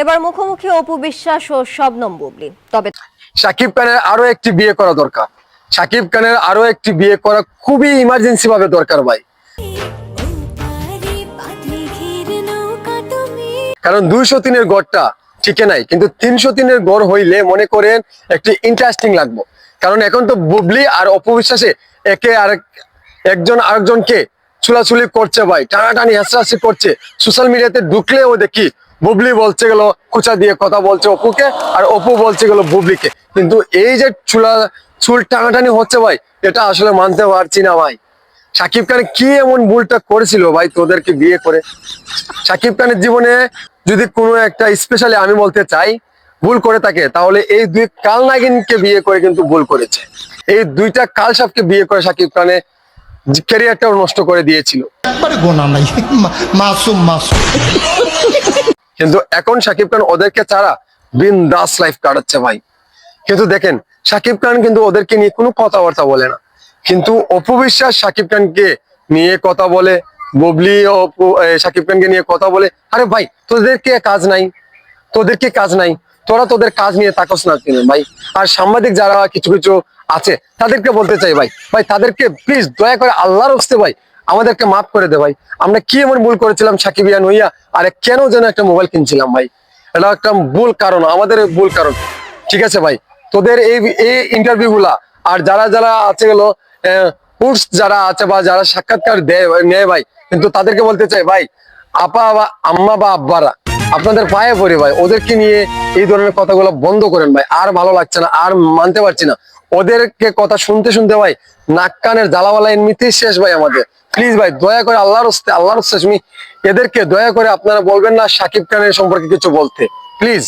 এবার মুখোমুখি অপু বিশ্বাস ও শবনম বুবলি। তবে সাকিব খানের আরও একটি বিয়ে করা দরকার। সাকিব খানের আরও একটি বিয়ে করা খুবই ইমার্জেন্সি ভাবে দরকার ভাই। কারণ দুইশো তিনের গড়টা ঠিকে নাই, কিন্তু তিনশো তিনের গড় হইলে মনে করেন একটি ইন্টারেস্টিং লাগবো। কারণ এখন তো বুবলি আর অপবিশ্বাসে একে আরেক একজন আরেকজনকে চুলাচুলি করছে ভাই, টানাটানি, হাসি করছে। সোশ্যাল মিডিয়াতে ঢুকলেও দেখি বুবলি বলছে গেল কুচা দিয়ে কথা বলছে অপুকে, আর অপু বলছে গেল বুবলিকে। কিন্তু এই যে চুলা, চুল টানাটানি হচ্ছে ভাই, এটা আসলে মানতে পারছি না ভাই। সাকিব খান কি এমন ভুলটা করেছিল ভাই তোদেরকে বিয়ে করে? সাকিব খানের জীবনে যদি কোনো একটা স্পেশালি আমি বলতে চাই, ভুল করে থাকে, তাহলে এই দুই কাল নাগিনকে বিয়ে করে কিন্তু ভুল করেছে। এই দুইটা কাল সাপকে বিয়ে করে সাকিব খানের ক্যারিয়ারটাও নষ্ট করে দিয়েছিল। মাসুম মাসুম। কিন্তু এখন সাকিব খান ওদেরকে ছাড়া বিন্দাস লাইফ কাটাচ্ছে ভাই। কিন্তু দেখেন সাকিব খান কিন্তু ওদেরকে নিয়ে কোনো কথাবার্তা বলে না। কিন্তু অপু বিশ্বাস সাকিব খানকে নিয়ে কথা বলে, ববলি অপু সাকিব খানকে নিয়ে কথা বলে, আরে ভাই তোদেরকে কাজ নাই? তোদেরকে কাজ নাই? তোরা তোদের কাজ নিয়ে তাকস না কেন ভাই? আর সাংবাদিক যারা কিছু কিছু আছে, তাদেরকে বলতে চাই ভাই। ভাই, তাদেরকে প্লিজ দয়া করে আল্লাহর হস্তে ভাই আমাদেরকে মাফ করে দে ভাই। আমরা কি এমন ভুল করেছিলাম সাকিবিয়ান হইয়া? আরে কেন যেন একটা মোবাইল কিনছিলাম ভাই? এটা একটা ভুল কারণ, আমাদের ভুল কারণ। ঠিক আছে ভাই? তোদের এই এই ইন্টারভিউ গুলা, আর যারা যারা আছে গেলো উর্স যারা আছে বা যারা সাক্ষাৎকার দেয়, নেয় ভাই, কিন্তু তাদেরকে বলতে চাই, ভাই, আপা বা আম্মা বা আব্বারা, আপনাদের পায়ে পড়ে ভাই, ওদেরকে নিয়ে এই ধরনের কথাগুলো বন্ধ করেন ভাই। আর ভালো লাগছে না, আর মানতে পারছি না। ওদেরকে কথা শুনতে শুনতে ভাই, নাক কানের জ্বালাওয়ালা এমনিতেই শেষ ভাই আমাদের। প্লিজ ভাই, দয়া করে আল্লাহর হস্তে আল্লাহর হস্তে, তুমি এদেরকে দয়া করে আপনারা বলবেন না, সাকিব খানের সম্পর্কে কিছু বলতে। প্লিজ।